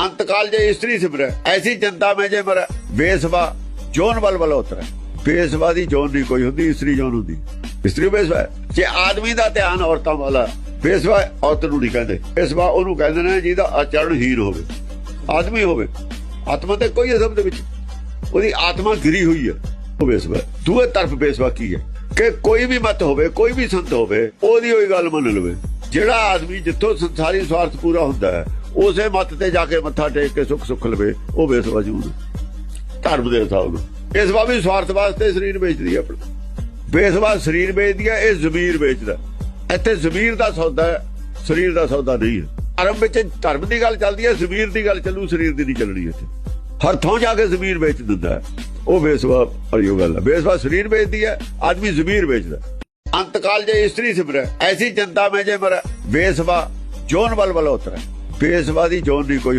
अंतकाल जे स्त्री सिमरै ऐसी जनता में जे मरै ਬੇਸਵਾ ਜੋਨ ਬਲ ਬਲ ਉਤਰੈ ਬੇਸਵਾ ਦੀ ਜੋਨ ਨਹੀਂ ਕੋਈ ਹੁੰਦੀ ਇਸਤਰੀ ਜੋਨ ਹੁੰਦੀ ਇਸਤਰੀ ਬੇਸਵਾ ਹੈ। ਜੇ ਆਦਮੀ ਦਾ ਧਿਆਨ ਔਰਤਾਂ ਵਾਲਾ ਬੇਸਵਾ ਔਰਤ ਨੂੰ ਨਹੀਂ ਕਹਿੰਦੇ ਬੇਸਵਾ ਉਹਨੂੰ ਕਹਿੰਦੇ ਨੇ ਜਿਹਦਾ ਆਚਰਣ ਹੀਨ ਹੋਵੇ ਆਦਮੀ ਹੋਵੇ ਆਤਮਾ ਤੇ ਕੋਈ ਅਸਮ ਦੇ ਵਿੱਚ ਉਹਦੀ ਆਤਮਾ ਗਿਰੀ ਹੋਈ ਹੈ ਉਹ ਬੇਸਵਾ ਹੈ। ਦੂਏ ਤਰਫ ਬੇਸਵਾ ਕੀ ਹੈ ਕਿ ਕੋਈ ਵੀ ਮਤ ਹੋਵੇ ਕੋਈ ਵੀ ਸੰਤ ਹੋਵੇ ਉਹਦੀ ਉਹੀ ਗੱਲ ਮੰਨ ਲਵੇ ਜਿਹੜਾ ਆਦਮੀ ਜਿੱਥੋਂ ਸੰਸਾਰੀ ਸਵਾਰਥ ਪੂਰਾ ਹੁੰਦਾ ਹੈ ਉਸੇ ਮਤ ਤੇ ਜਾ ਕੇ ਮੱਥਾ ਟੇਕ ਕੇ ਸੁੱਖ ਸੁੱਖ ਲਵੇ, ਉਹ ਬੇਸਵਾ ਜੂਨ ਧਰਮ ਦੇ ਹਿਸਾਬ ਨਾਲ। ਇਸ ਵਾ ਸਵਾਰਥ ਵਾਸਤੇ ਸਰੀਰ ਵੇਚਦੀ ਹੈ ਆਪਣਾ। ਬੇਸਵਾ ਸਰੀਰ ਵੇਚਦੀ ਹੈ ਇਹ ਜ਼ਮੀਰ ਵੇਚਦਾ। ਇੱਥੇ ਜ਼ਮੀਰ ਦਾ ਸੌਦਾ ਹੈ, ਸਰੀਰ ਦਾ ਸੌਦਾ ਨਹੀਂ ਹੈ। ਧਰਮ ਵਿੱਚ ਧਰਮ ਦੀ ਗੱਲ ਚੱਲਦੀ ਹੈ ਜ਼ਮੀਰ ਦੀ ਗੱਲ ਚੱਲੂ, ਸਰੀਰ ਦੀ ਨਹੀਂ ਚੱਲਣੀ ਇੱਥੇ। ਹਰ ਥਾਂ ਜਾ ਕੇ ਜ਼ਮੀਰ ਵੇਚ ਦਿੰਦਾ ਉਹ ਬੇਸਵਾ ਅੜਿਓ ਗੱਲ ਹੈ ਬੇਸਵਾ ਸਰੀਰ ਵੇਚਦੀ ਹੈ ਆਦਮੀ ਜ਼ਮੀਰ ਵੇਚਦਾ। ਅੰਤਕਾਲ ਜੇ ਇਸਤਰੀ ਸਿਮਰੈ ਐਸੀ ਜਨਤਾ ਮੈਂ ਜੇ ਮਰੈ ਬੇਸਵਾ ਜੋਨ ਬਲ ਬਲ ਉਤਰੈ ਬੇਸਵਾ ਦੀ ਜੋਨ ਨਹੀਂ ਕੋਈ